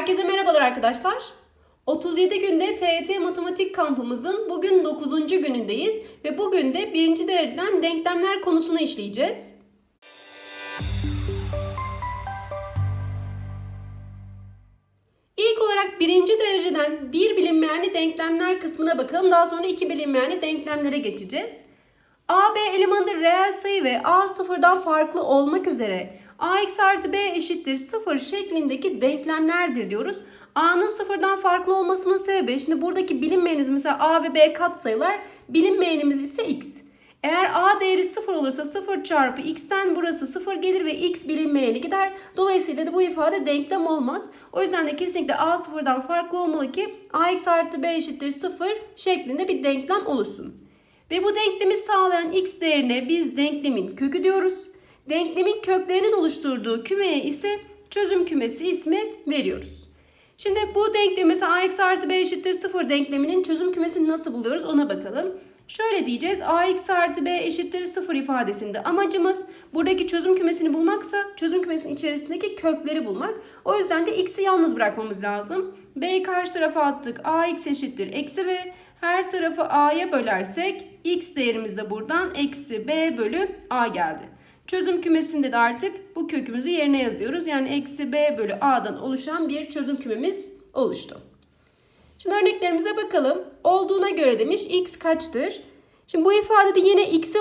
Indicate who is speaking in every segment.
Speaker 1: Herkese merhabalar arkadaşlar. 37 günde TET Matematik kampımızın bugün 9. günündeyiz ve bugün de birinci dereceden denklemler konusunu işleyeceğiz. İlk olarak birinci dereceden bir bilinmeyenli denklemler kısmına bakalım. Daha sonra iki bilinmeyenli denklemlere geçeceğiz. A, B elemanı reel sayı ve A sıfırdan farklı olmak üzere ax artı b eşittir sıfır şeklindeki denklemlerdir diyoruz. A'nın sıfırdan farklı olmasının sebebi şimdi buradaki bilinmeyenimiz mesela A ve B katsayılar bilinmeyenimiz ise x. Eğer A değeri 0 olursa 0 çarpı x'ten burası 0 gelir ve x bilinmeyeni gider. Dolayısıyla da bu ifade denklem olmaz. O yüzden de kesinlikle A sıfırdan farklı olmalı ki ax artı b eşittir 0 şeklinde bir denklem oluşsun. Ve bu denklemi sağlayan x değerine biz denklemin kökü diyoruz. Denklemin köklerinin oluşturduğu kümeye ise çözüm kümesi ismi veriyoruz. Şimdi bu denklemi mesela ax artı b eşittir 0 denkleminin çözüm kümesini nasıl buluyoruz ona bakalım. Şöyle diyeceğiz ax artı b eşittir 0 ifadesinde amacımız buradaki çözüm kümesini bulmaksa çözüm kümesinin içerisindeki kökleri bulmak. O yüzden de x'i yalnız bırakmamız lazım. b'yi karşı tarafa attık ax eşittir eksi b. Her tarafı a'ya bölersek x değerimiz de buradan eksi b bölü a geldi. Çözüm kümesinde de artık bu kökümüzü yerine yazıyoruz. Yani eksi b bölü a'dan oluşan bir çözüm kümemiz oluştu. Şimdi örneklerimize bakalım. Olduğuna göre demiş x kaçtır? Şimdi bu ifadede yine x'e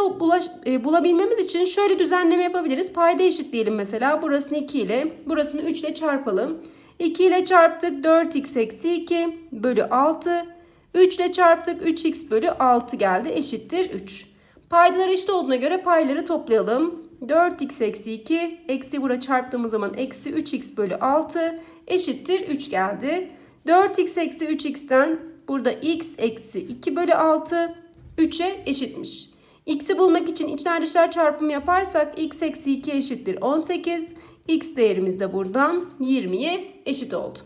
Speaker 1: e, bulabilmemiz için şöyle düzenleme yapabiliriz. Payda eşitleyelim mesela. Burasını 2 ile, burasını 3 ile çarpalım. 2 ile çarptık 4x eksi 2 bölü 6. 3 ile çarptık 3x bölü 6 geldi eşittir 3. Paydalar eşit olduğuna göre payları toplayalım. 4x eksi 2 eksi bura çarptığımız zaman eksi 3x bölü 6 eşittir 3 geldi. 4x eksi 3x'ten burada x eksi 2 bölü 6 3'e eşitmiş. X'i bulmak için içler dışlar çarpımı yaparsak x eksi 2 eşittir 18. X değerimiz de buradan 20'ye eşit oldu.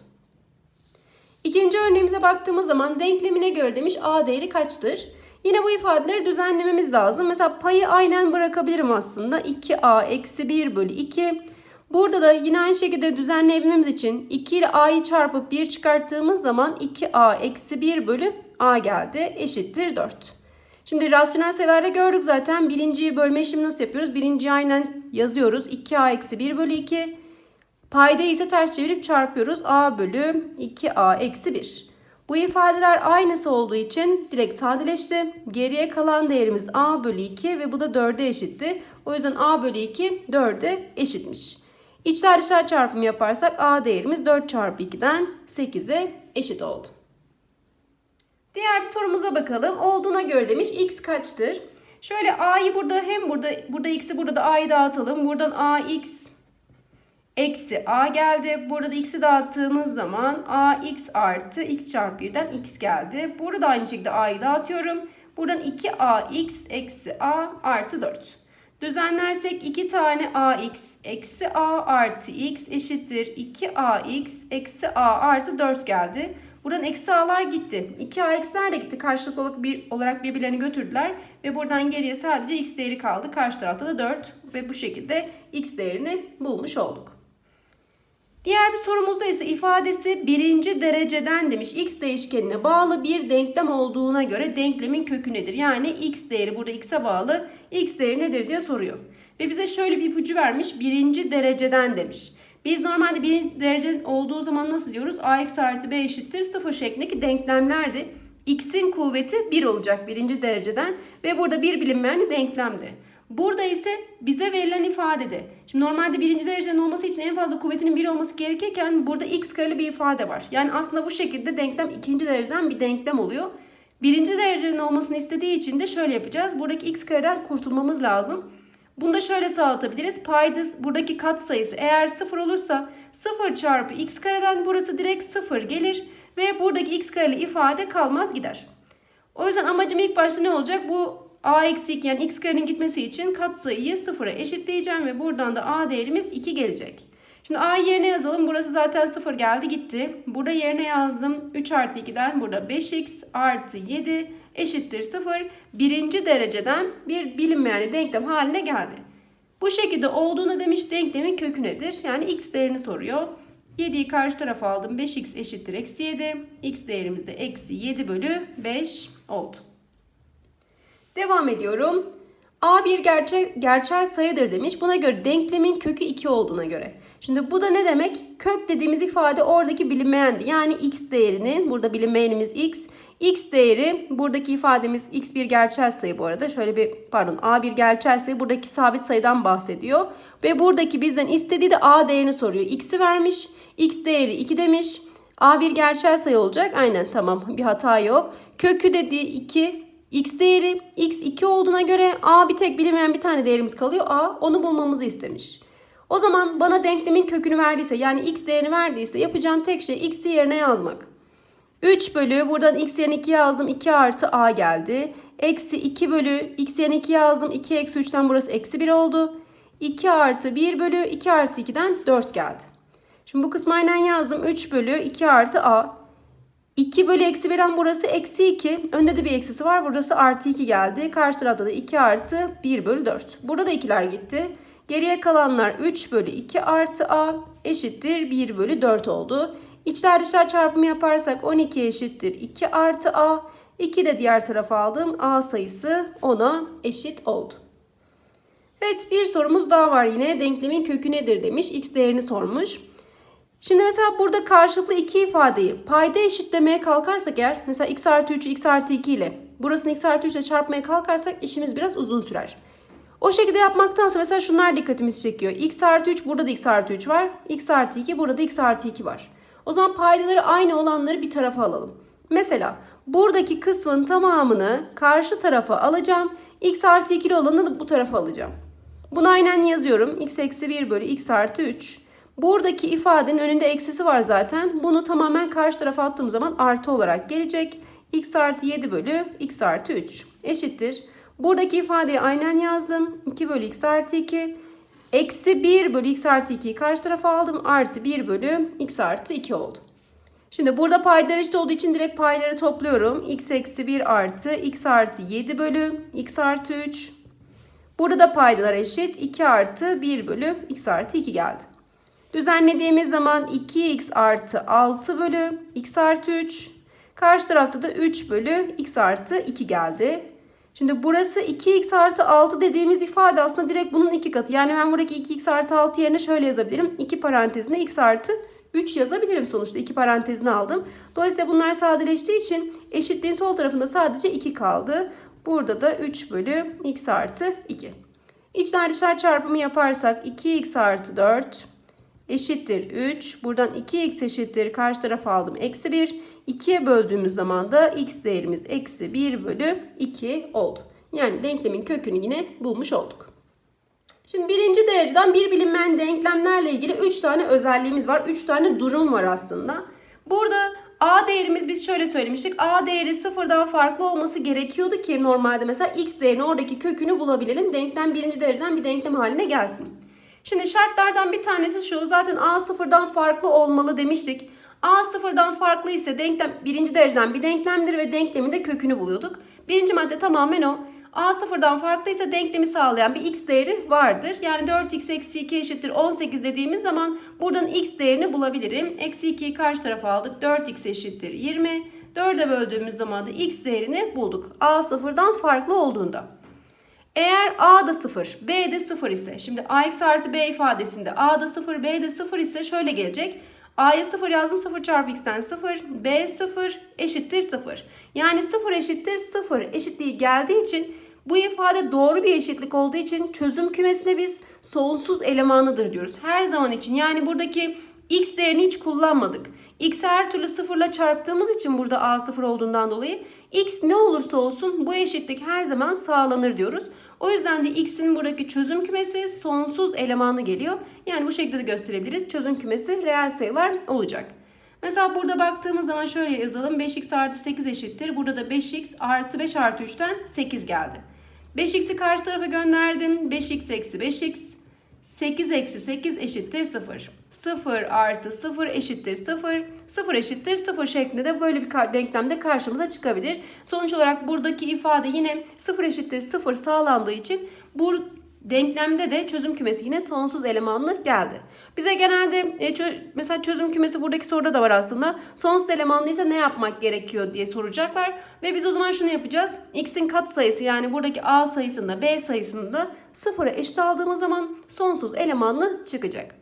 Speaker 1: İkinci örneğimize baktığımız zaman denklemine göre demiş a değeri kaçtır? Yine bu ifadeleri düzenlememiz lazım. Mesela payı aynen bırakabilirim aslında. 2a eksi 1 bölü 2. Burada da yine aynı şekilde düzenleyebilmemiz için 2 ile a'yı çarpıp 1 çıkarttığımız zaman 2a eksi 1 bölü a geldi. Eşittir 4. Şimdi rasyonel sayılarda gördük zaten. Birinciyi bölme işlemi nasıl yapıyoruz? Birinciyi aynen yazıyoruz. 2a eksi 1 bölü 2. Payda ise ters çevirip çarpıyoruz. a bölü 2a eksi 1. Bu ifadeler aynısı olduğu için direkt sadeleşti. Geriye kalan değerimiz a bölü 2 ve bu da 4'e eşitti. O yüzden a bölü 2 4'e eşitmiş. İçler dışlar çarpımı yaparsak a değerimiz 4 çarpı 2'den 8'e eşit oldu. Diğer bir sorumuza bakalım. Olduğuna göre demiş x kaçtır? Şöyle a'yı burada hem burada burada x'i burada da a'yı dağıtalım. Buradan ax eksi a geldi. Burada da x'i dağıttığımız zaman ax artı x çarpı 1'den x geldi. Burada aynı şekilde a'yı dağıtıyorum. Buradan 2ax eksi a artı 4. Düzenlersek 2 tane ax eksi a artı x eşittir 2ax eksi a artı 4 geldi. Buradan eksi a'lar gitti. 2ax'ler de gitti. Karşılıklı olarak, bir, olarak birbirlerini götürdüler. Ve buradan geriye sadece x değeri kaldı. Karşı tarafta da 4. Ve bu şekilde x değerini bulmuş olduk. Diğer bir sorumuzda ise ifadesi birinci dereceden demiş. X değişkenine bağlı bir denklem olduğuna göre denklemin kökü nedir? Yani x değeri burada x'e bağlı. X değeri nedir diye soruyor. Ve bize şöyle bir ipucu vermiş. Birinci dereceden demiş. Biz normalde birinci derece olduğu zaman nasıl diyoruz? ax artı b eşittir 0 şeklindeki denklemlerdi. x'in kuvveti 1 olacak birinci dereceden. Ve burada bir bilinmeyen denklemdi. Burada ise bize verilen ifadede. Şimdi normalde birinci dereceden olması için en fazla kuvvetinin 1 olması gerekirken burada x kareli bir ifade var. Yani aslında bu şekilde denklem ikinci dereceden bir denklem oluyor. Birinci dereceden olmasını istediği için de şöyle yapacağız. Buradaki x kareden kurtulmamız lazım. Bunu da şöyle sağlatabiliriz. Paydası buradaki kat sayısı eğer 0 olursa 0 çarpı x kareden burası direkt 0 gelir. Ve buradaki x kareli ifade kalmaz gider. O yüzden amacım ilk başta ne olacak? Bu a eksik yani x karenin gitmesi için katsayıyı sıfıra eşitleyeceğim ve buradan da a değerimiz 2 gelecek. Şimdi a yerine yazalım. Burası zaten 0 geldi gitti. Burada yerine yazdım. 3 artı 2'den burada 5x artı 7 eşittir 0. Birinci dereceden bir bilinmeyen denklem haline geldi. Bu şekilde olduğunu demiş denklemin kökü nedir? Yani x değerini soruyor. 7'yi karşı tarafa aldım. 5x eşittir eksi 7. x değerimiz de eksi 7 bölü 5 oldu. Devam ediyorum. A bir gerçel, gerçel sayıdır demiş. Buna göre denklemin kökü 2 olduğuna göre. Şimdi bu da ne demek? Kök dediğimiz ifade oradaki bilinmeyendi. Yani x değerinin, burada bilinmeyenimiz x. x değeri, buradaki ifademiz x bir gerçel sayı bu arada. Şöyle bir, pardon a bir gerçel sayı buradaki sabit sayıdan bahsediyor. Ve buradaki bizden istediği de a değerini soruyor. x'i vermiş. x değeri 2 demiş. a bir gerçel sayı olacak. Aynen tamam bir hata yok. Kökü dediği 2 x değeri x 2 olduğuna göre a bir tek bilinmeyen bir tane değerimiz kalıyor. a onu bulmamızı istemiş. O zaman bana denklemin kökünü verdiyse yani x değerini verdiyse yapacağım tek şey x'i yerine yazmak. 3 bölü buradan x yerine 2 yazdım 2 artı a geldi. Eksi 2 bölü x yerine 2 yazdım 2 eksi 3'ten burası eksi 1 oldu. 2 artı 1 bölü 2 artı 2'den 4 geldi. Şimdi bu kısmı aynen yazdım 3 bölü 2 artı a. 2 bölü eksi 1'den burası eksi 2. Önde de bir eksisi var. Burası artı 2 geldi. Karşı tarafta da 2 artı 1 bölü 4. Burada da ikiler gitti. Geriye kalanlar 3 bölü 2 artı a eşittir 1 bölü 4 oldu. İçler dışlar çarpımı yaparsak 12 eşittir 2 artı a. 2 de diğer tarafa aldım. a sayısı 10'a eşit oldu. Evet bir sorumuz daha var yine. Denklemin kökü nedir demiş. X değerini sormuş. Şimdi mesela burada karşılıklı iki ifadeyi payda eşitlemeye kalkarsak eğer mesela x artı 3'ü x artı 2 ile burasını x artı 3 ile çarpmaya kalkarsak işimiz biraz uzun sürer. O şekilde yapmaktansa mesela şunlar dikkatimizi çekiyor. x artı 3 burada da x artı 3 var. x artı 2 burada da x artı 2 var. O zaman paydaları aynı olanları bir tarafa alalım. Mesela buradaki kısmın tamamını karşı tarafa alacağım. x artı 2 olanı da bu tarafa alacağım. Bunu aynen yazıyorum. x eksi 1 bölü x artı 3. Buradaki ifadenin önünde eksisi var zaten. Bunu tamamen karşı tarafa attığım zaman artı olarak gelecek. x artı 7 bölü x artı 3 eşittir. Buradaki ifadeyi aynen yazdım. 2 bölü x artı 2. Eksi 1 bölü x artı 2'yi karşı tarafa aldım. Artı 1 bölü x artı 2 oldu. Şimdi burada paydalar eşit olduğu için direkt payları topluyorum. x eksi 1 artı x artı 7 bölü x artı 3. Burada da paydalar eşit. 2 artı 1 bölü x artı 2 geldi. Düzenlediğimiz zaman 2x artı 6 bölü x artı 3. Karşı tarafta da 3 bölü x artı 2 geldi. Şimdi burası 2x artı 6 dediğimiz ifade aslında direkt bunun iki katı. Yani ben buradaki 2x artı 6 yerine şöyle yazabilirim. 2 parantezine x artı 3 yazabilirim sonuçta. 2 parantezini aldım. Dolayısıyla bunlar sadeleştiği için eşitliğin sol tarafında sadece 2 kaldı. Burada da 3 bölü x artı 2. İçler dışlar çarpımı yaparsak 2x artı 4 eşittir 3. Buradan 2x eşittir karşı tarafa aldım eksi 1. 2'ye böldüğümüz zaman da x değerimiz eksi 1 bölü 2 oldu. Yani denklemin kökünü yine bulmuş olduk. Şimdi birinci dereceden bir bilinmeyen denklemlerle ilgili 3 tane özelliğimiz var. 3 tane durum var aslında. Burada A değerimiz biz şöyle söylemiştik. A değeri sıfırdan farklı olması gerekiyordu ki normalde mesela x değerini oradaki kökünü bulabilelim. Denklem birinci dereceden bir denklem haline gelsin. Şimdi şartlardan bir tanesi şu. Zaten A sıfırdan farklı olmalı demiştik. A sıfırdan farklı ise denklem birinci dereceden bir denklemdir ve denklemin de kökünü buluyorduk. Birinci madde tamamen o. A sıfırdan farklı ise denklemi sağlayan bir x değeri vardır. Yani 4x eksi 2 eşittir 18 dediğimiz zaman buradan x değerini bulabilirim. Eksi 2'yi karşı tarafa aldık. 4x eşittir 20. 4'e böldüğümüz zaman da x değerini bulduk. A sıfırdan farklı olduğunda. Eğer A da 0, B de 0 ise, şimdi AX artı B ifadesinde A da 0, B de 0 ise şöyle gelecek. A'ya 0 yazdım 0 çarpı x'ten 0, B 0 eşittir 0. Yani 0 eşittir 0 eşitliği geldiği için bu ifade doğru bir eşitlik olduğu için çözüm kümesine biz sonsuz elemanıdır diyoruz. Her zaman için yani buradaki x değerini hiç kullanmadık. X her türlü sıfırla çarptığımız için burada a sıfır olduğundan dolayı x ne olursa olsun bu eşitlik her zaman sağlanır diyoruz. O yüzden de x'in buradaki çözüm kümesi sonsuz elemanı geliyor. Yani bu şekilde de gösterebiliriz. Çözüm kümesi reel sayılar olacak. Mesela burada baktığımız zaman şöyle yazalım. 5x artı 8 eşittir. Burada da 5x artı 5 artı 3'ten 8 geldi. 5x'i karşı tarafa gönderdin. 5x eksi 5x. 8 eksi 8 eşittir 0. 0 artı 0 eşittir 0. 0 eşittir 0 şeklinde de böyle bir denklemde karşımıza çıkabilir. Sonuç olarak buradaki ifade yine 0 eşittir 0 sağlandığı için bu denklemde de çözüm kümesi yine sonsuz elemanlı geldi. Bize genelde e, çö- mesela çözüm kümesi buradaki soruda da var aslında. Sonsuz elemanlıysa ne yapmak gerekiyor diye soracaklar. Ve biz o zaman şunu yapacağız. X'in kat sayısı yani buradaki A sayısında B sayısında sıfıra eşit aldığımız zaman sonsuz elemanlı çıkacak.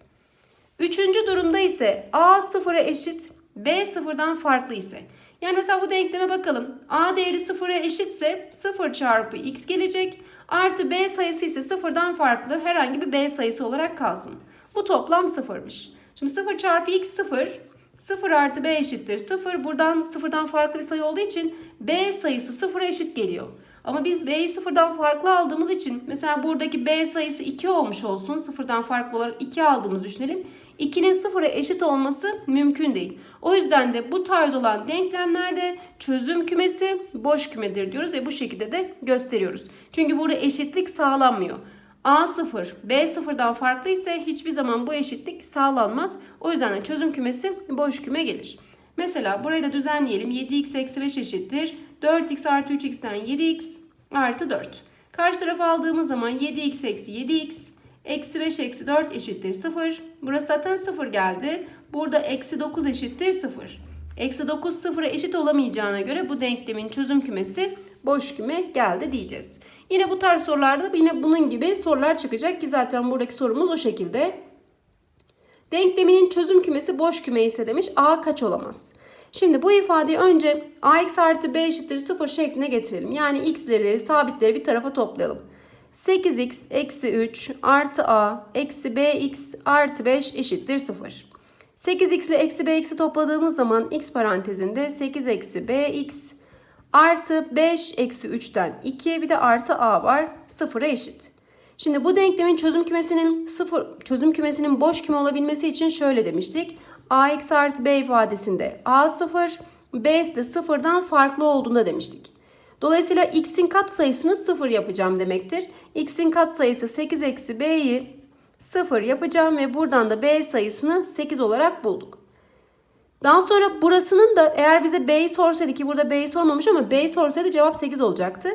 Speaker 1: Üçüncü durumda ise A sıfıra eşit, B sıfırdan farklı ise. Yani mesela bu denkleme bakalım. A değeri sıfıra eşitse 0 çarpı x gelecek. Artı B sayısı ise sıfırdan farklı herhangi bir B sayısı olarak kalsın. Bu toplam sıfırmış. Şimdi 0 çarpı x 0. 0 artı B eşittir 0. Buradan sıfırdan farklı bir sayı olduğu için B sayısı sıfıra eşit geliyor. Ama biz B'yi sıfırdan farklı aldığımız için mesela buradaki B sayısı 2 olmuş olsun. Sıfırdan farklı olarak 2 aldığımızı düşünelim. 2'nin sıfıra eşit olması mümkün değil. O yüzden de bu tarz olan denklemlerde çözüm kümesi boş kümedir diyoruz ve bu şekilde de gösteriyoruz. Çünkü burada eşitlik sağlanmıyor. A 0, B 0'dan farklı ise hiçbir zaman bu eşitlik sağlanmaz. O yüzden de çözüm kümesi boş küme gelir. Mesela burayı da düzenleyelim. 7x eksi 5 eşittir. 4x artı 3x'ten 7x artı 4. Karşı tarafa aldığımız zaman 7x eksi 7x eksi 5 eksi 4 eşittir 0. Burası zaten 0 geldi. Burada eksi 9 eşittir 0. Eksi 9 sıfıra eşit olamayacağına göre bu denklemin çözüm kümesi boş küme geldi diyeceğiz. Yine bu tarz sorularda yine bunun gibi sorular çıkacak ki zaten buradaki sorumuz o şekilde. Denkleminin çözüm kümesi boş küme ise demiş A kaç olamaz? Şimdi bu ifadeyi önce ax artı b eşittir 0 şekline getirelim. Yani x'leri, sabitleri bir tarafa toplayalım. 8x eksi 3 artı a eksi bx artı 5 eşittir 0. 8x ile eksi bx'i topladığımız zaman x parantezinde 8 eksi bx artı 5 eksi 3'ten 2 bir de artı a var 0'a eşit. Şimdi bu denklemin çözüm kümesinin sıfır çözüm kümesinin boş küme olabilmesi için şöyle demiştik. ax artı b ifadesinde a 0, b de sıfırdan farklı olduğunda demiştik. Dolayısıyla x'in kat sayısını 0 yapacağım demektir. x'in kat sayısı 8 eksi b'yi 0 yapacağım ve buradan da b sayısını 8 olarak bulduk. Daha sonra burasının da eğer bize b'yi sorsaydı ki burada b'yi sormamış ama b'yi sorsaydı cevap 8 olacaktı.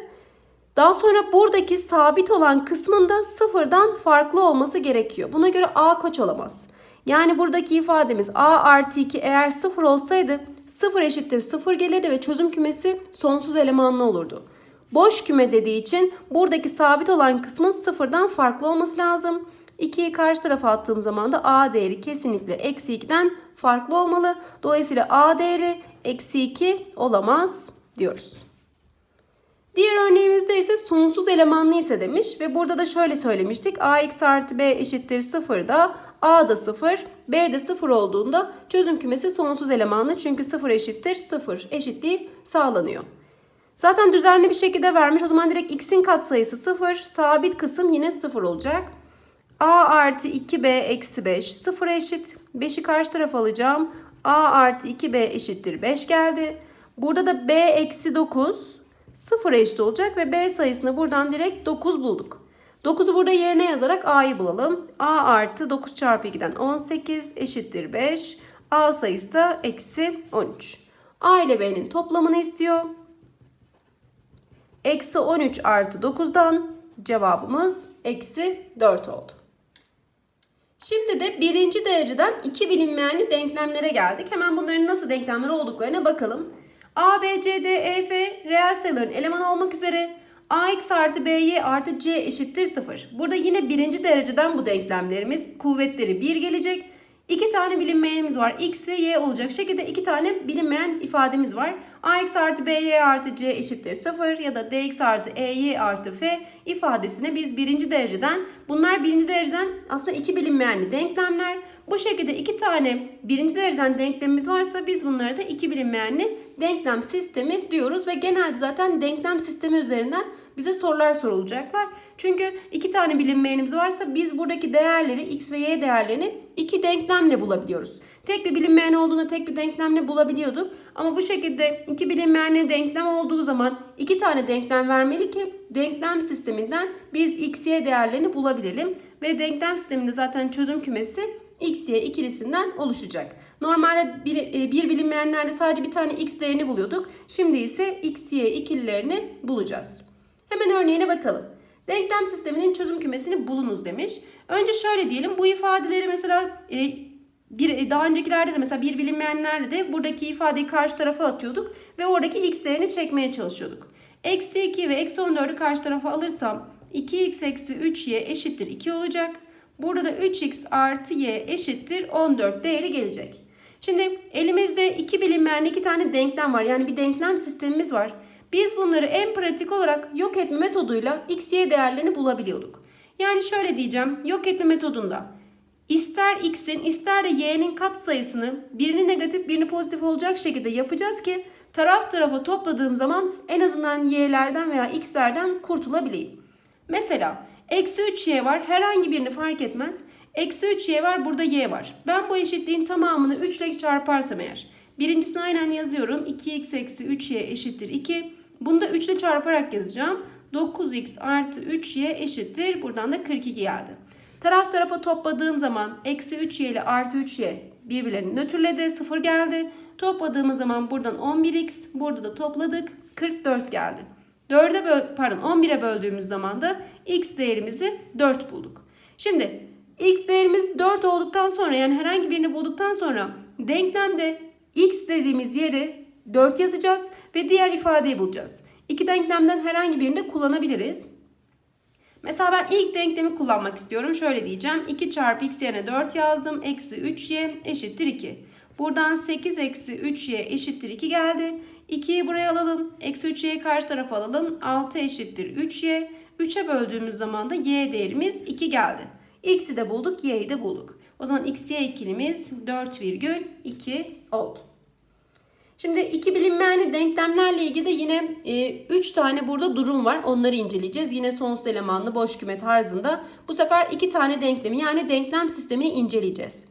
Speaker 1: Daha sonra buradaki sabit olan kısmında sıfırdan farklı olması gerekiyor. Buna göre a kaç olamaz? Yani buradaki ifademiz a artı 2 eğer sıfır olsaydı sıfır eşittir sıfır gelirdi ve çözüm kümesi sonsuz elemanlı olurdu. Boş küme dediği için buradaki sabit olan kısmın sıfırdan farklı olması lazım. 2'yi karşı tarafa attığım zaman da a değeri kesinlikle eksi 2'den farklı olmalı. Dolayısıyla a değeri eksi 2 olamaz diyoruz. Diğer örneğimizde ise sonsuz elemanlı ise demiş ve burada da şöyle söylemiştik. ax artı b eşittir 0 da a da 0, b de 0 olduğunda çözüm kümesi sonsuz elemanlı çünkü 0 eşittir 0 eşitliği sağlanıyor. Zaten düzenli bir şekilde vermiş o zaman direkt x'in katsayısı 0, sabit kısım yine 0 olacak. a artı 2b eksi 5 0 eşit. 5'i karşı tarafa alacağım. a artı 2b eşittir 5 geldi. Burada da b eksi 9 0 eşit olacak ve b sayısını buradan direkt 9 bulduk. 9'u burada yerine yazarak a'yı bulalım. a artı 9 çarpı 2'den 18 eşittir 5. a sayısı da eksi 13. a ile b'nin toplamını istiyor. Eksi 13 artı 9'dan cevabımız eksi 4 oldu. Şimdi de birinci dereceden iki bilinmeyenli denklemlere geldik. Hemen bunların nasıl denklemler olduklarına bakalım. A, B, C, D, E, F reel sayıların elemanı olmak üzere ax artı by artı c eşittir 0. Burada yine birinci dereceden bu denklemlerimiz kuvvetleri 1 gelecek. İki tane bilinmeyenimiz var. X ve Y olacak şekilde iki tane bilinmeyen ifademiz var. AX artı BY artı C eşittir 0 ya da DX artı EY artı F ifadesine biz birinci dereceden bunlar birinci dereceden aslında iki bilinmeyenli denklemler. Bu şekilde iki tane birinci dereceden denklemimiz varsa biz bunlara da iki bilinmeyenli denklem sistemi diyoruz ve genelde zaten denklem sistemi üzerinden bize sorular sorulacaklar. Çünkü iki tane bilinmeyenimiz varsa biz buradaki değerleri x ve y değerlerini iki denklemle bulabiliyoruz. Tek bir bilinmeyen olduğunda tek bir denklemle bulabiliyorduk. Ama bu şekilde iki bilinmeyenli denklem olduğu zaman iki tane denklem vermeli ki denklem sisteminden biz x, y değerlerini bulabilelim. Ve denklem sisteminde zaten çözüm kümesi x, y ikilisinden oluşacak. Normalde bir, e, bir bilinmeyenlerde sadece bir tane x değerini buluyorduk. Şimdi ise x, y ikililerini bulacağız. Hemen örneğine bakalım. Denklem sisteminin çözüm kümesini bulunuz demiş. Önce şöyle diyelim bu ifadeleri mesela e, bir daha öncekilerde de mesela bir bilinmeyenlerde de buradaki ifadeyi karşı tarafa atıyorduk ve oradaki x değerini çekmeye çalışıyorduk. Eksi 2 ve eksi 14'ü karşı tarafa alırsam 2x eksi 3y eşittir 2 olacak. Burada da 3x artı y eşittir 14 değeri gelecek. Şimdi elimizde iki bilinmeyen iki tane denklem var. Yani bir denklem sistemimiz var. Biz bunları en pratik olarak yok etme metoduyla x, y değerlerini bulabiliyorduk. Yani şöyle diyeceğim. Yok etme metodunda ister x'in ister de y'nin katsayısını birini negatif birini pozitif olacak şekilde yapacağız ki taraf tarafa topladığım zaman en azından y'lerden veya x'lerden kurtulabileyim. Mesela eksi 3y var herhangi birini fark etmez. Eksi 3y var burada y var. Ben bu eşitliğin tamamını 3 ile çarparsam eğer. Birincisini aynen yazıyorum. 2x eksi 3y eşittir 2. Bunu da 3 ile çarparak yazacağım. 9x artı 3y eşittir. Buradan da 42 geldi. Taraf tarafa topladığım zaman eksi 3y ile artı 3y birbirlerini nötrledi. 0 geldi. Topladığımız zaman buradan 11x. Burada da topladık. 44 geldi. 4'e böl pardon 11'e böldüğümüz zaman da x değerimizi 4 bulduk. Şimdi x değerimiz 4 olduktan sonra yani herhangi birini bulduktan sonra denklemde x dediğimiz yeri 4 yazacağız ve diğer ifadeyi bulacağız. İki denklemden herhangi birini de kullanabiliriz. Mesela ben ilk denklemi kullanmak istiyorum. Şöyle diyeceğim. 2 çarpı x yerine 4 yazdım. Eksi 3y eşittir 2. Buradan 8 eksi 3y eşittir 2 geldi. 2'yi buraya alalım. Eksi 3y'yi karşı tarafa alalım. 6 eşittir 3y. 3'e böldüğümüz zaman da y değerimiz 2 geldi. X'i de bulduk, y'yi de bulduk. O zaman x, y ikilimiz 4,2 oldu. Şimdi iki bilinmeyenli denklemlerle ilgili de yine 3 e, tane burada durum var. Onları inceleyeceğiz. Yine sonsuz elemanlı boş küme tarzında. Bu sefer 2 tane denklemi yani denklem sistemini inceleyeceğiz.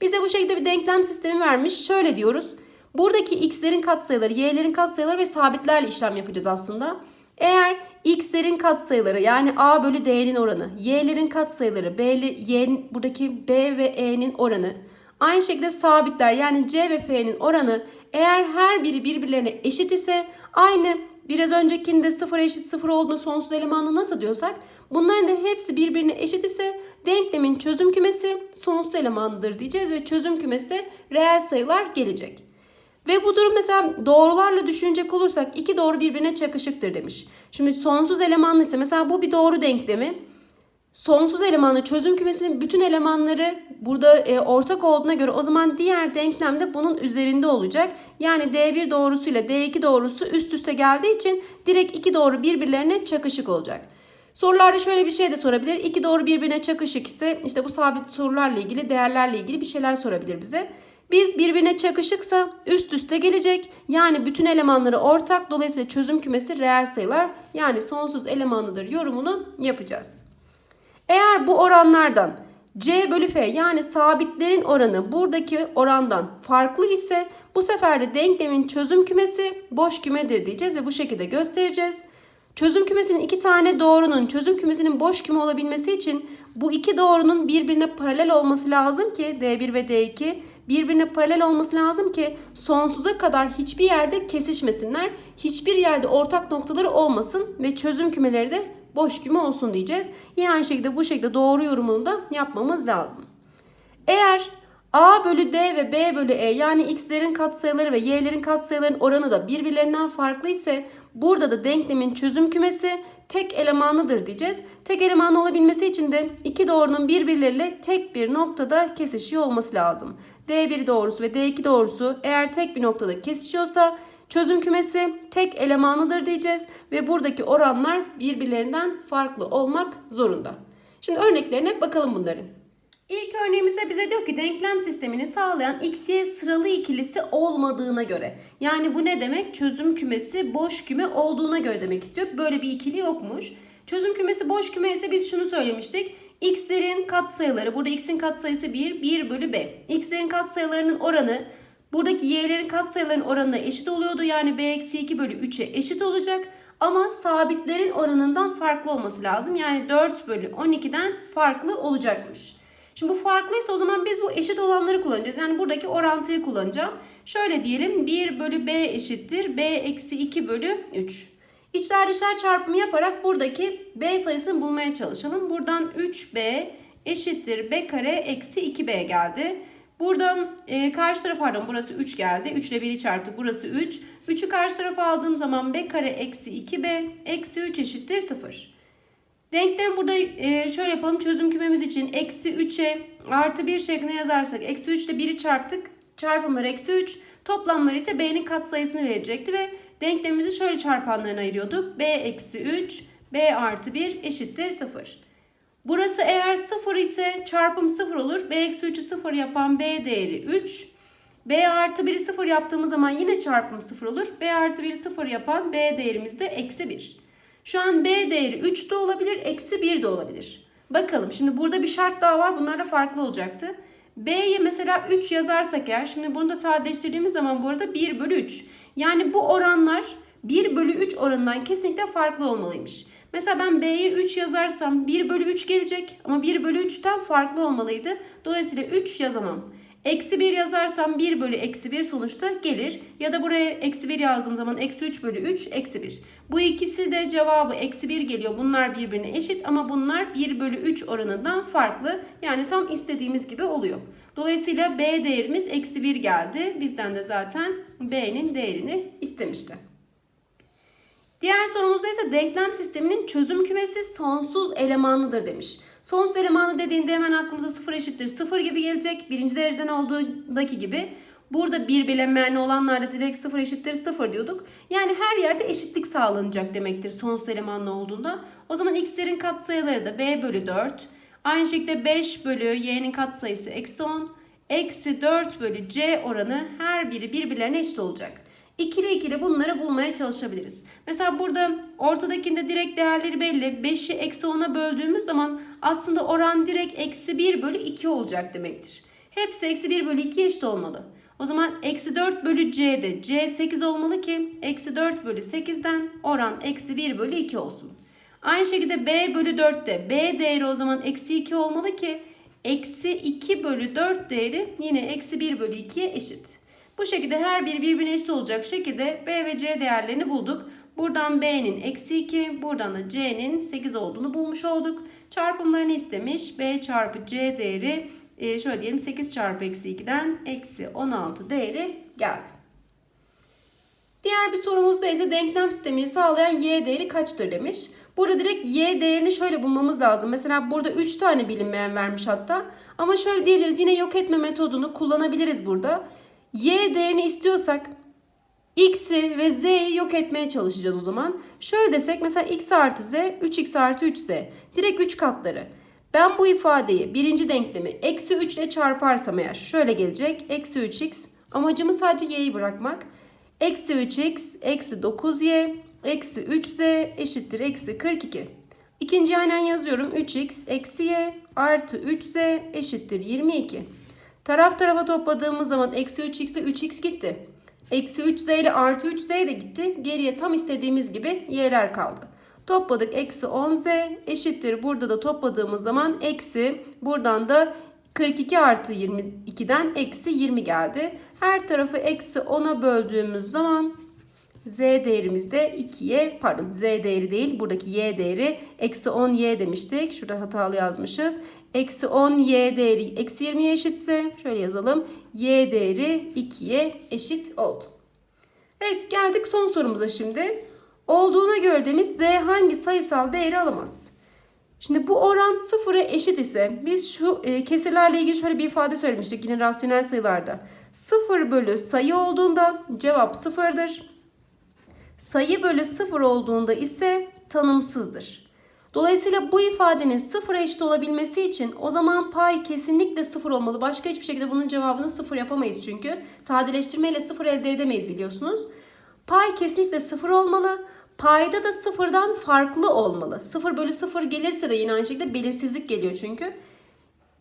Speaker 1: Bize bu şekilde bir denklem sistemi vermiş. Şöyle diyoruz. Buradaki x'lerin katsayıları, y'lerin katsayıları ve sabitlerle işlem yapacağız aslında. Eğer x'lerin katsayıları yani a bölü d'nin oranı, y'lerin katsayıları, b'li, y, buradaki b ve e'nin oranı, aynı şekilde sabitler yani c ve f'nin oranı eğer her biri birbirlerine eşit ise aynı biraz öncekinde sıfır eşit sıfır olduğunu sonsuz elemanlı nasıl diyorsak bunların da hepsi birbirine eşit ise denklemin çözüm kümesi sonsuz elemanlıdır diyeceğiz ve çözüm kümesi reel sayılar gelecek. Ve bu durum mesela doğrularla düşünecek olursak iki doğru birbirine çakışıktır demiş. Şimdi sonsuz elemanlı ise mesela bu bir doğru denklemi. Sonsuz elemanlı çözüm kümesinin bütün elemanları burada e, ortak olduğuna göre o zaman diğer denklem de bunun üzerinde olacak. Yani D1 doğrusuyla D2 doğrusu üst üste geldiği için direkt iki doğru birbirlerine çakışık olacak. Sorularda şöyle bir şey de sorabilir. İki doğru birbirine çakışık ise işte bu sabit sorularla ilgili değerlerle ilgili bir şeyler sorabilir bize. Biz birbirine çakışıksa üst üste gelecek. Yani bütün elemanları ortak. Dolayısıyla çözüm kümesi reel sayılar. Yani sonsuz elemanlıdır yorumunu yapacağız. Eğer bu oranlardan C bölü F yani sabitlerin oranı buradaki orandan farklı ise bu sefer de denklemin çözüm kümesi boş kümedir diyeceğiz ve bu şekilde göstereceğiz. Çözüm kümesinin iki tane doğrunun çözüm kümesinin boş küme olabilmesi için bu iki doğrunun birbirine paralel olması lazım ki D1 ve D2 birbirine paralel olması lazım ki sonsuza kadar hiçbir yerde kesişmesinler. Hiçbir yerde ortak noktaları olmasın ve çözüm kümeleri de boş küme olsun diyeceğiz. Yine aynı şekilde bu şekilde doğru yorumunu da yapmamız lazım. Eğer A bölü D ve B bölü E yani x'lerin katsayıları ve y'lerin katsayılarının oranı da birbirlerinden farklı ise burada da denklemin çözüm kümesi tek elemanlıdır diyeceğiz. Tek elemanlı olabilmesi için de iki doğrunun birbirleriyle tek bir noktada kesişiyor olması lazım. D1 doğrusu ve D2 doğrusu eğer tek bir noktada kesişiyorsa çözüm kümesi tek elemanlıdır diyeceğiz ve buradaki oranlar birbirlerinden farklı olmak zorunda. Şimdi örneklerine bakalım bunların. İlk örneğimizde bize diyor ki denklem sistemini sağlayan x, sıralı ikilisi olmadığına göre. Yani bu ne demek? Çözüm kümesi boş küme olduğuna göre demek istiyor. Böyle bir ikili yokmuş. Çözüm kümesi boş küme ise biz şunu söylemiştik. X'lerin katsayıları, burada x'in katsayısı 1, 1 bölü b. X'lerin katsayılarının oranı, buradaki y'lerin katsayılarının oranına eşit oluyordu. Yani b eksi 2 bölü 3'e eşit olacak. Ama sabitlerin oranından farklı olması lazım. Yani 4 bölü 12'den farklı olacakmış. Şimdi bu farklıysa o zaman biz bu eşit olanları kullanacağız. Yani buradaki orantıyı kullanacağım. Şöyle diyelim 1 bölü b eşittir b eksi 2 bölü 3. İçler dışlar çarpımı yaparak buradaki b sayısını bulmaya çalışalım. Buradan 3b eşittir b kare eksi 2b geldi. Buradan e, karşı tarafa pardon burası 3 geldi. 3 ile 1'i çarptık burası 3. 3'ü karşı tarafa aldığım zaman b kare eksi 2b eksi 3 eşittir 0. Denklem burada e, şöyle yapalım çözüm kümemiz için eksi 3'e artı 1 şeklinde yazarsak eksi 3 ile 1'i çarptık. Çarpımlar eksi 3 toplamları ise b'nin katsayısını verecekti ve denklemimizi şöyle çarpanlarına ayırıyorduk. b eksi 3 b artı 1 eşittir 0. Burası eğer 0 ise çarpım 0 olur. b eksi 3'ü 0 yapan b değeri 3. b artı 1'i 0 yaptığımız zaman yine çarpım 0 olur. b artı 1'i 0 yapan b değerimiz de eksi 1. Şu an b değeri 3 de olabilir, eksi 1 de olabilir. Bakalım şimdi burada bir şart daha var. Bunlar da farklı olacaktı. B'ye mesela 3 yazarsak eğer, şimdi bunu da sadeleştirdiğimiz zaman bu arada 1 bölü 3. Yani bu oranlar 1 bölü 3 oranından kesinlikle farklı olmalıymış. Mesela ben B'ye 3 yazarsam 1 bölü 3 gelecek ama 1 bölü 3'ten farklı olmalıydı. Dolayısıyla 3 yazamam. Eksi 1 yazarsam 1 bölü eksi 1 sonuçta gelir. Ya da buraya eksi 1 yazdığım zaman eksi 3 bölü 3 eksi 1. Bu ikisi de cevabı eksi 1 geliyor. Bunlar birbirine eşit ama bunlar 1 bölü 3 oranından farklı. Yani tam istediğimiz gibi oluyor. Dolayısıyla B değerimiz eksi 1 geldi. Bizden de zaten B'nin değerini istemişti. Diğer sorumuzda ise denklem sisteminin çözüm kümesi sonsuz elemanlıdır demiş. Sonsuz elemanı dediğinde hemen aklımıza sıfır eşittir sıfır gibi gelecek. Birinci dereceden olduğundaki gibi. Burada bir bilinmeyenli olanlarda direkt sıfır eşittir sıfır diyorduk. Yani her yerde eşitlik sağlanacak demektir sonsuz elemanlı olduğunda. O zaman x'lerin katsayıları da b bölü 4. Aynı şekilde 5 bölü y'nin katsayısı eksi 10. Eksi 4 bölü c oranı her biri birbirlerine eşit olacak. İkili ikili bunları bulmaya çalışabiliriz. Mesela burada ortadakinde direkt değerleri belli. 5'i eksi 10'a böldüğümüz zaman aslında oran direkt eksi 1 bölü 2 olacak demektir. Hepsi eksi 1 bölü 2 eşit olmalı. O zaman eksi 4 bölü c'de c 8 olmalı ki eksi 4 bölü 8'den oran eksi 1 bölü 2 olsun. Aynı şekilde b bölü 4'te b değeri o zaman eksi 2 olmalı ki eksi 2 bölü 4 değeri yine eksi 1 bölü 2'ye eşit. Bu şekilde her biri birbirine eşit olacak şekilde B ve C değerlerini bulduk. Buradan B'nin eksi 2, buradan da C'nin 8 olduğunu bulmuş olduk. Çarpımlarını istemiş. B çarpı C değeri e, şöyle diyelim 8 çarpı eksi 2'den eksi 16 değeri geldi. Diğer bir sorumuzda ise denklem sistemini sağlayan y değeri kaçtır demiş. Burada direkt y değerini şöyle bulmamız lazım. Mesela burada 3 tane bilinmeyen vermiş hatta. Ama şöyle diyebiliriz yine yok etme metodunu kullanabiliriz burada y değerini istiyorsak x'i ve z'yi yok etmeye çalışacağız o zaman. Şöyle desek mesela x artı z 3x artı 3z direkt 3 katları. Ben bu ifadeyi birinci denklemi eksi 3 ile çarparsam eğer şöyle gelecek. Eksi 3x amacımız sadece y'yi bırakmak. Eksi 3x eksi 9y eksi 3z eşittir eksi 42. İkinci aynen yazıyorum. 3x eksi y artı 3z eşittir 22. Taraf tarafa topladığımız zaman eksi 3x ile 3x gitti. Eksi 3z ile artı 3z de gitti. Geriye tam istediğimiz gibi y'ler kaldı. Topladık eksi 10z eşittir. Burada da topladığımız zaman eksi buradan da 42 artı 22'den eksi 20 geldi. Her tarafı eksi 10'a böldüğümüz zaman z değerimiz de 2y pardon z değeri değil buradaki y değeri eksi 10y demiştik. Şurada hatalı yazmışız. Eksi 10 y değeri eksi 20'ye eşitse şöyle yazalım. Y değeri 2'ye eşit oldu. Evet geldik son sorumuza şimdi. Olduğuna göre demiş z hangi sayısal değeri alamaz? Şimdi bu oran sıfıra eşit ise biz şu e, kesirlerle ilgili şöyle bir ifade söylemiştik yine rasyonel sayılarda. 0 bölü sayı olduğunda cevap sıfırdır. Sayı bölü sıfır olduğunda ise tanımsızdır. Dolayısıyla bu ifadenin sıfıra eşit olabilmesi için o zaman pay kesinlikle sıfır olmalı. Başka hiçbir şekilde bunun cevabını sıfır yapamayız çünkü. Sadeleştirmeyle sıfır elde edemeyiz biliyorsunuz. Pay kesinlikle sıfır olmalı. Payda da sıfırdan farklı olmalı. Sıfır bölü sıfır gelirse de yine aynı şekilde belirsizlik geliyor çünkü.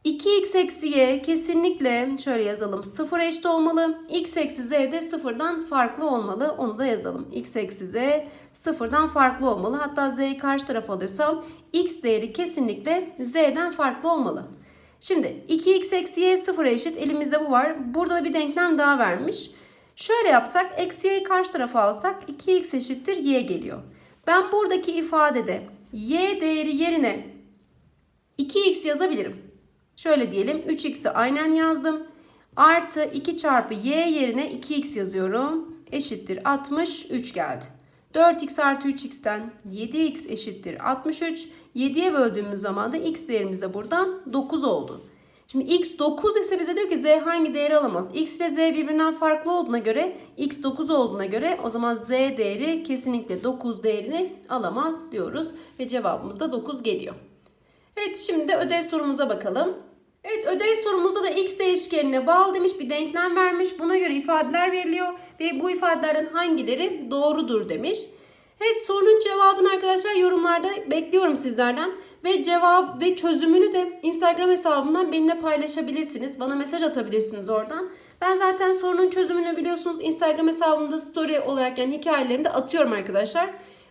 Speaker 1: 2x eksi y kesinlikle şöyle yazalım. Sıfır eşit olmalı. x eksi z de sıfırdan farklı olmalı. Onu da yazalım. x eksi z sıfırdan farklı olmalı. Hatta z'yi karşı tarafa alırsam x değeri kesinlikle z'den farklı olmalı. Şimdi 2x eksi y sıfıra eşit. Elimizde bu var. Burada bir denklem daha vermiş. Şöyle yapsak eksi y'yi karşı tarafa alsak 2x eşittir y geliyor. Ben buradaki ifadede y değeri yerine 2x yazabilirim. Şöyle diyelim 3x'i aynen yazdım. Artı 2 çarpı y yerine 2x yazıyorum. Eşittir 63 geldi. 4x artı 3x'ten 7x eşittir 63. 7'ye böldüğümüz zaman da x değerimiz de buradan 9 oldu. Şimdi x 9 ise bize diyor ki z hangi değeri alamaz? x ile z birbirinden farklı olduğuna göre x 9 olduğuna göre o zaman z değeri kesinlikle 9 değerini alamaz diyoruz. Ve cevabımız da 9 geliyor. Evet şimdi de ödev sorumuza bakalım. Evet ödev sorumuzda da x değişkenine bağlı demiş bir denklem vermiş. Buna göre ifadeler veriliyor ve bu ifadelerden hangileri doğrudur demiş. Evet sorunun cevabını arkadaşlar yorumlarda bekliyorum sizlerden. Ve cevap ve çözümünü de Instagram hesabımdan benimle paylaşabilirsiniz. Bana mesaj atabilirsiniz oradan. Ben zaten sorunun çözümünü biliyorsunuz Instagram hesabımda story olarak yani hikayelerimi de atıyorum arkadaşlar.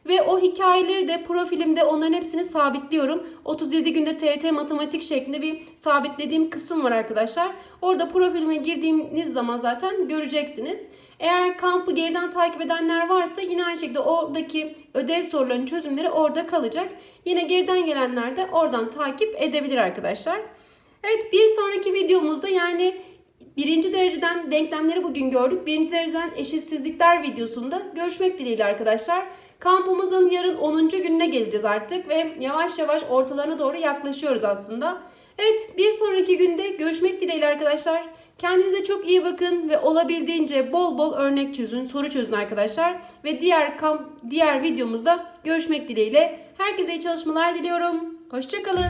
Speaker 1: Ve o hikayeleri de profilimde onların hepsini sabitliyorum. 37 günde TET matematik şeklinde bir sabitlediğim kısım var arkadaşlar. Orada profilime girdiğiniz zaman zaten göreceksiniz. Eğer kampı geriden takip edenler varsa yine aynı şekilde oradaki ödev sorularının çözümleri orada kalacak. Yine geriden gelenler de oradan takip edebilir arkadaşlar. Evet bir sonraki videomuzda yani birinci dereceden denklemleri bugün gördük. Birinci dereceden eşitsizlikler videosunda görüşmek dileğiyle arkadaşlar. Kampımızın yarın 10. gününe geleceğiz artık ve yavaş yavaş ortalarına doğru yaklaşıyoruz aslında. Evet bir sonraki günde görüşmek dileğiyle arkadaşlar. Kendinize çok iyi bakın ve olabildiğince bol bol örnek çözün, soru çözün arkadaşlar. Ve diğer kamp, diğer videomuzda görüşmek dileğiyle. Herkese iyi çalışmalar diliyorum. Hoşçakalın.